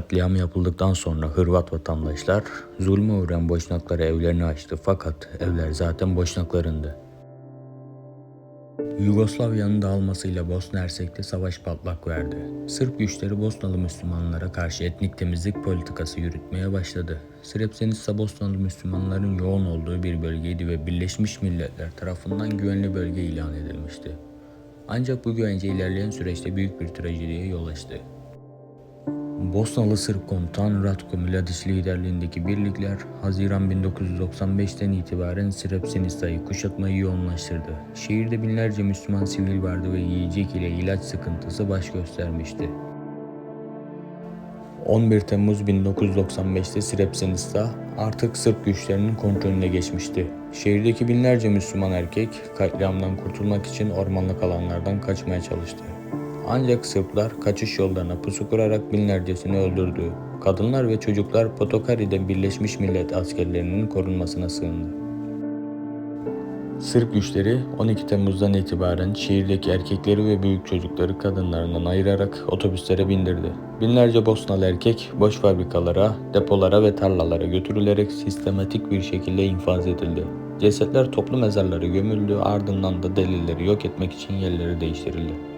katliamı yapıldıktan sonra Hırvat vatandaşlar zulme uğrayan Boşnaklara evlerini açtı fakat evler zaten Boşnaklarındı. Yugoslavya'nın dağılmasıyla Bosna Hersek'te savaş patlak verdi. Sırp güçleri Bosnalı Müslümanlara karşı etnik temizlik politikası yürütmeye başladı. Srebrenica Bosnalı Müslümanların yoğun olduğu bir bölgeydi ve Birleşmiş Milletler tarafından güvenli bölge ilan edilmişti. Ancak bu güvence ilerleyen süreçte büyük bir trajediye yol açtı. Bosnalı Sırp komutan Ratko Mladic liderliğindeki birlikler Haziran 1995'ten itibaren Srebrenica'yı kuşatmayı yoğunlaştırdı. Şehirde binlerce Müslüman sivil vardı ve yiyecek ile ilaç sıkıntısı baş göstermişti. 11 Temmuz 1995'te Srebrenica artık Sırp güçlerinin kontrolüne geçmişti. Şehirdeki binlerce Müslüman erkek katliamdan kurtulmak için ormanlık alanlardan kaçmaya çalıştı. Ancak Sırplar kaçış yollarına pusu kurarak binlercesini öldürdü. Kadınlar ve çocuklar Potokari'de Birleşmiş Millet askerlerinin korunmasına sığındı. Sırp güçleri 12 Temmuz'dan itibaren şehirdeki erkekleri ve büyük çocukları kadınlarından ayırarak otobüslere bindirdi. Binlerce Bosnalı erkek boş fabrikalara, depolara ve tarlalara götürülerek sistematik bir şekilde infaz edildi. Cesetler toplu mezarlara gömüldü ardından da delilleri yok etmek için yerleri değiştirildi.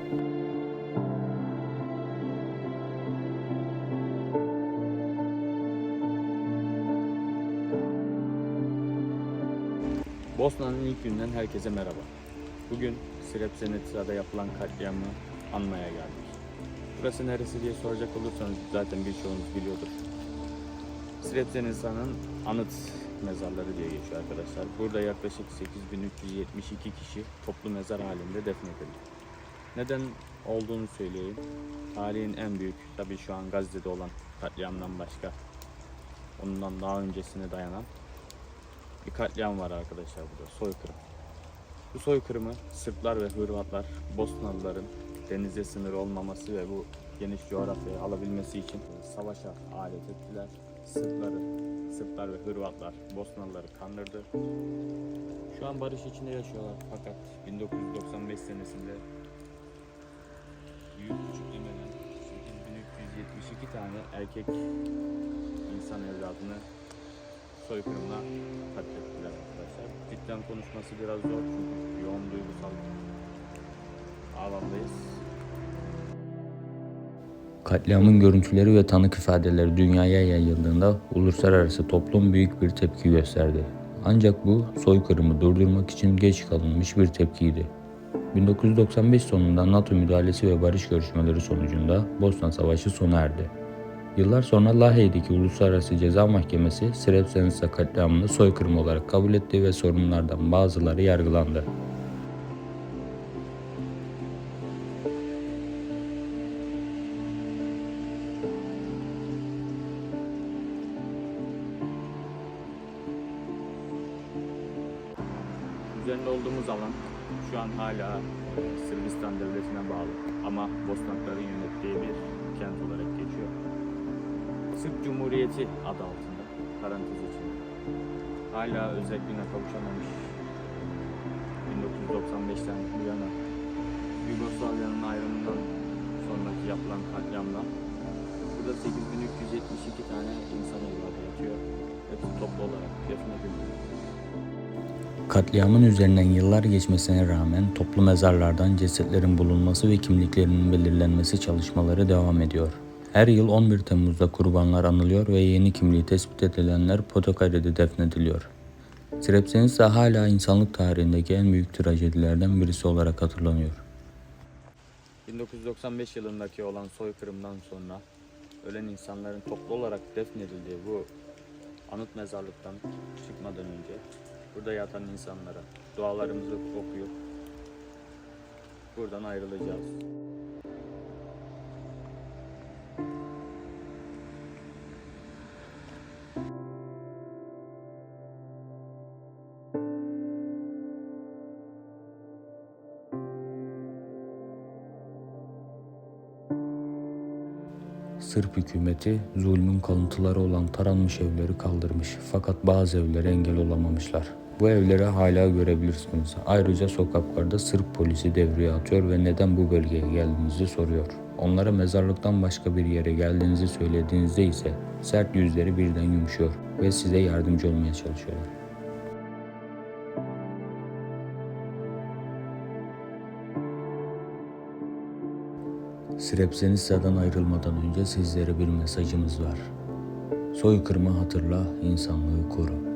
Bosna'nın ilk günden herkese merhaba. Bugün Srebrenica'da yapılan katliamı anmaya geldik. Burası neresi diye soracak olursanız zaten birçoğunuz biliyordur. Srebrenica'nın anıt mezarları diye geçiyor arkadaşlar. Burada yaklaşık 8372 kişi toplu mezar halinde defnedildi. Neden olduğunu söyleyeyim. Tarihin en büyük, tabii şu an Gazze'de olan katliamdan başka, ondan daha öncesine dayanan bir katliam var arkadaşlar burada. Soykırım. Bu soykırımı Sırplar ve Hırvatlar Bosnalıların denize sınırı olmaması ve bu geniş coğrafyayı alabilmesi için savaşa alet ettiler. Sırpları, Sırplar ve Hırvatlar Bosnalıları kandırdı. Şu an barış içinde yaşıyorlar fakat 1995 senesinde büyük küçük demeden 8372 tane erkek insan evladını soykırımla katlettiler arkadaşlar. Cidden konuşması biraz zor çünkü yoğun duygusal alandayız. Katliamın görüntüleri ve tanık ifadeleri dünyaya yayıldığında uluslararası toplum büyük bir tepki gösterdi. Ancak bu soykırımı durdurmak için geç kalınmış bir tepkiydi. 1995 sonunda NATO müdahalesi ve barış görüşmeleri sonucunda Bosna Savaşı sona erdi. Yıllar sonra Lahey'deki Uluslararası Ceza Mahkemesi Srebrenica katliamını soykırım olarak kabul etti ve sorumlulardan bazıları yargılandı. Üzerinde olduğumuz alan şu an hala Sırbistan devletine bağlı ama Bosnakların yönettiği bir. Sırp Cumhuriyeti adı altında parantez içinde. Hala özelliğine kavuşamamış 1995'ten bu yana Yugoslavya'nın ayrımından sonraki yapılan katliamla burada 8372 tane insan evladı yatıyor. Hepsi toplu olarak defnedildi. Katliamın üzerinden yıllar geçmesine rağmen toplu mezarlardan cesetlerin bulunması ve kimliklerinin belirlenmesi çalışmaları devam ediyor. Her yıl 11 Temmuz'da kurbanlar anılıyor ve yeni kimliği tespit edilenler Potokari'de defnediliyor. Srebrenica hala insanlık tarihindeki en büyük trajedilerden birisi olarak hatırlanıyor. 1995 yılındaki olan soykırımdan sonra ölen insanların toplu olarak defnedildiği bu anıt mezarlıktan çıkmadan önce burada yatan insanlara dualarımızı okuyup buradan ayrılacağız. Sırp hükümeti zulmün kalıntıları olan taranmış evleri kaldırmış fakat bazı evlere engel olamamışlar. Bu evleri hala görebilirsiniz. Ayrıca sokaklarda Sırp polisi devreye atıyor ve neden bu bölgeye geldiğinizi soruyor. Onlara mezarlıktan başka bir yere geldiğinizi söylediğinizde ise sert yüzleri birden yumuşuyor ve size yardımcı olmaya çalışıyorlar. Srebrenica'dan ayrılmadan önce sizlere bir mesajımız var. Soykırımı hatırla, insanlığı koru.